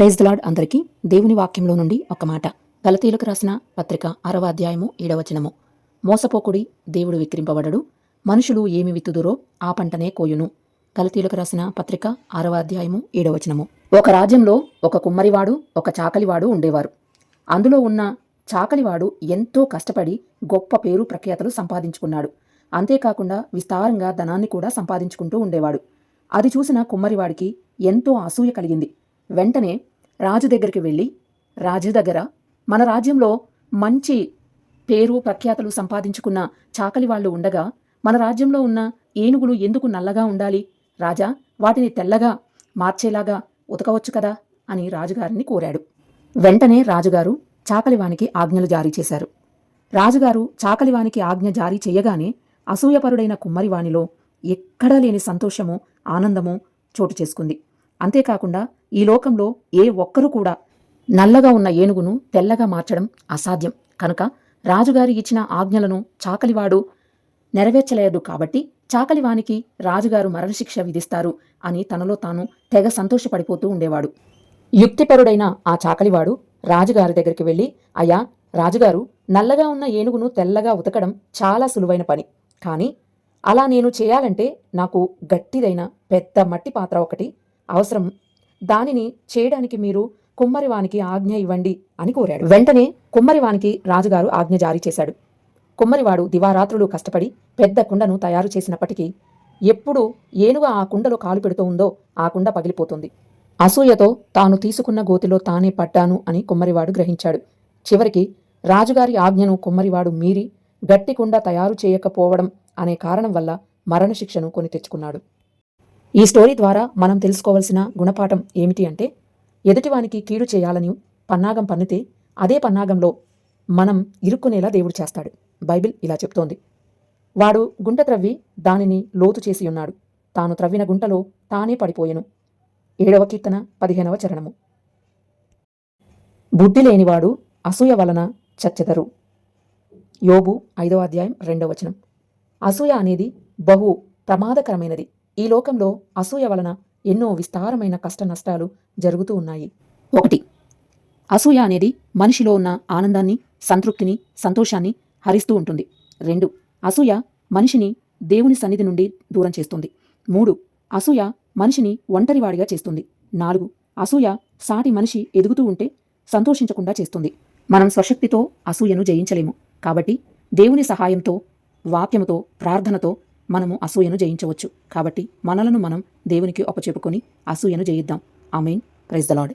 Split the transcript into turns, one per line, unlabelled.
Praise the Lord అందరికీ దేవుని వాక్యంలో నుండి ఒక మాట. గలతీలకు రాసిన పత్రిక ఆరవ అధ్యాయము ఏడవచనము మోసపోకుడి దేవుడు విక్రింపబడడు మనుషులు ఏమి విత్తుదురో ఆ పంటనే కోయును. గలతీలకు రాసిన పత్రిక ఆరవ అధ్యాయము ఏడవచనము ఒక రాజ్యంలో ఒక కుమ్మరివాడు ఒక చాకలివాడు ఉండేవారు. అందులో ఉన్న చాకలివాడు ఎంతో కష్టపడి గొప్ప పేరు ప్రఖ్యాతలు సంపాదించుకున్నాడు. అంతేకాకుండా విస్తారంగా ధనాన్ని కూడా సంపాదించుకుంటూ ఉండేవాడు. అది చూసిన కుమ్మరివాడికి ఎంతో అసూయ కలిగింది. వెంటనే రాజు దగ్గరికి వెళ్ళి రాజు దగ్గర మన రాజ్యంలో మంచి పేరు ప్రఖ్యాతలు సంపాదించుకున్న చాకలి వాళ్ళు ఉండగా మన రాజ్యంలో ఉన్న ఏనుగులు ఎందుకు నల్లగా ఉండాలి? రాజా వాటిని తెల్లగా మార్చేలాగా ఉతకవచ్చు కదా? అని రాజుగారిని కోరాడు. వెంటనే రాజుగారు చాకలివానికి ఆజ్ఞలు జారీ చేశారు. రాజుగారు చాకలివానికి ఆజ్ఞ జారీ చేయగానే అసూయపరుడైన కుమ్మరివానిలో ఎక్కడా లేని సంతోషము ఆనందము చోటు చేసుకుంది. అంతేకాకుండా ఈ లోకంలో ఏ ఒక్కరూ కూడా నల్లగా ఉన్న ఏనుగును తెల్లగా మార్చడం అసాధ్యం. కనుక రాజుగారి ఇచ్చిన ఆజ్ఞలను చాకలివాడు నెరవేర్చలేదు కాబట్టి చాకలివానికి రాజుగారు మరణశిక్ష విధిస్తారు అని తనలో తాను తెగ సంతోషపడిపోతూ ఉండేవాడు. యుక్తిపరుడైన ఆ చాకలివాడు రాజుగారి దగ్గరికి వెళ్ళి అయ్యా రాజుగారు నల్లగా ఉన్న ఏనుగును తెల్లగా ఉతకడం చాలా సులువైన పని. కానీ అలా నేను చేయాలంటే నాకు గట్టిదైన పెద్ద మట్టి పాత్ర ఒకటి అవసరం. దానిని చేయడానికి మీరు కుమ్మరివానికి ఆజ్ఞ ఇవ్వండి అని కోరాడు. వెంటనే కుమ్మరివానికి రాజుగారు ఆజ్ఞ జారీ చేశాడు. కుమ్మరివాడు దివారాత్రులు కష్టపడి పెద్ద కుండను తయారు చేసినప్పటికీ ఎప్పుడు ఏనుగు ఆ కుండలో కాలు పెడుతూ ఉందో ఆ కుండ పగిలిపోతుంది. అసూయతో తాను తీసుకున్న గోతిలో తానే పడ్డాను అని కుమ్మరివాడు గ్రహించాడు. చివరికి రాజుగారి ఆజ్ఞను కుమ్మరివాడు మీరి గట్టి కుండ తయారు చేయకపోవడం అనే కారణం వల్ల మరణశిక్షను కొని తెచ్చుకున్నాడు. ఈ స్టోరీ ద్వారా మనం తెలుసుకోవాల్సిన గుణపాఠం ఏమిటి అంటే ఎదుటివానికి కీడు చేయాలని పన్నాగం పన్నితే అదే పన్నాగంలో మనం ఇరుక్కునేలా దేవుడు చేస్తాడు. బైబిల్ ఇలా చెప్తోంది. వాడు గుంట త్రవ్వి దానిని లోతు చేసి ఉన్నాడు. తాను త్రవ్విన గుంటలో తానే పడిపోయెను. ఏడవ కీర్తన పదిహేనవ చరణము. బుద్ధి లేనివాడు అసూయ వలన చచ్చెదరు. యోబు ఐదవ అధ్యాయం రెండవ వచనం. అసూయ అనేది బహు ప్రమాదకరమైనది. ఈ లోకంలో అసూయ వలన ఎన్నో విస్తారమైన కష్ట నష్టాలు జరుగుతూ ఉన్నాయి. ఒకటి అసూయ అనేది మనిషిలో ఉన్న ఆనందాన్ని సంతృప్తిని సంతోషాన్ని హరిస్తూ ఉంటుంది. రెండు అసూయ మనిషిని దేవుని సన్నిధి నుండి దూరం చేస్తుంది. మూడు అసూయ మనిషిని ఒంటరివాడిగా చేస్తుంది. నాలుగు అసూయ సాటి మనిషి ఎదుగుతూ ఉంటే సంతోషించకుండా చేస్తుంది. మనం స్వశక్తితో అసూయను జయించలేము. కాబట్టి దేవుని సహాయంతో వాక్యముతో ప్రార్థనతో మనము అసూయను జయించవచ్చు. కాబట్టి మనలను మనం దేవునికి అప్పచెప్పుకొని అసూయను జయిద్దాం. ఆమెన్. Praise the lord